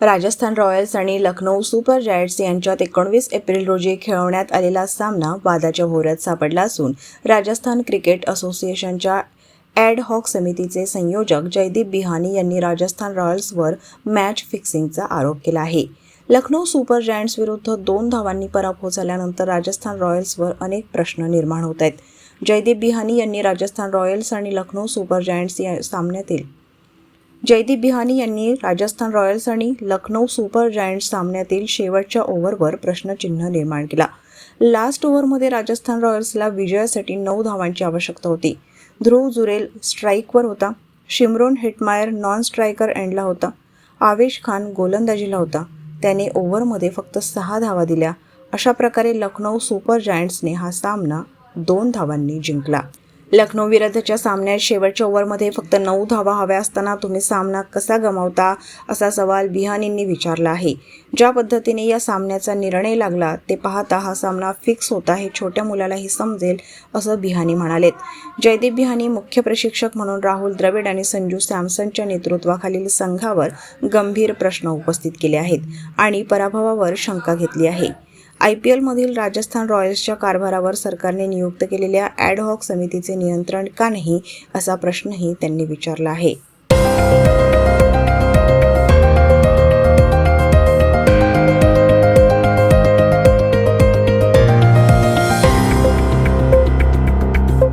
Rajasthan Royals आणि Lucknow super जायट्स यांच्यात एकोणवीस एप्रिल रोजी खेळवण्यात आलेला सामना वादाच्या भोवऱ्यात सापडला असून राजस्थान क्रिकेट असोसिएशनच्या ॲड हॉक समितीचे संयोजक जयदीप बिहानी यांनी राजस्थान रॉयल्सवर मॅच फिक्सिंगचा आरोप केला आहे. लखनौ सुपर जायंट्स विरुद्ध दोन धावांनी पराभव झाल्यानंतर राजस्थान रॉयल्सवर अनेक प्रश्न निर्माण होत आहेत. जयदीप बिहानी यांनी राजस्थान रॉयल्स आणि लखनौ सुपर जायंट्स या सामन्यातील जयदीप बिहानी यांनी राजस्थान रॉयल्स आणि लखनौ सुपर जायंट्स सामन्यातील शेवटच्या ओव्हरवर प्रश्नचिन्ह निर्माण केला. लास्ट ओव्हरमध्ये राजस्थान रॉयल्सला विजयासाठी नऊ धावांची आवश्यकता होती. ध्रुव जुरेल स्ट्राईकवर होता. शिमरोन हिटमायर नॉन स्ट्रायकर एंडला होता. आवेश खान गोलंदाजीला होता. त्याने ओव्हरमध्ये फक्त सहा धावा दिल्या. अशा प्रकारे लखनौ सुपर जायंट्सने हा सामना दोन धावांनी जिंकला. लखनौ विरुद्धच्या सामन्यात शेवटच्या ओव्हरमध्ये फक्त नऊ धावा हव्या असताना तुम्ही सामना कसा गमावता असा सवाल बिहानींनी विचारला आहे. ज्या पद्धतीने या सामन्याचा निर्णय लागला ते पाहता हा सामना फिक्स होता हे छोट्या मुलालाही समजेल असं बिहानी म्हणालेत. जयदीप बिहानी मुख्य प्रशिक्षक म्हणून राहुल द्रविड आणि संजू सॅमसनच्या नेतृत्वाखालील संघावर गंभीर प्रश्न उपस्थित केले आहेत आणि पराभवावर शंका घेतली आहे. आय पी एलमधील राजस्थान रॉयल्सच्या कारभारावर सरकारने नियुक्त केलेल्या ॲडहॉक समितीचे नियंत्रण का नाही असा प्रश्नही त्यांनी विचारला आहे.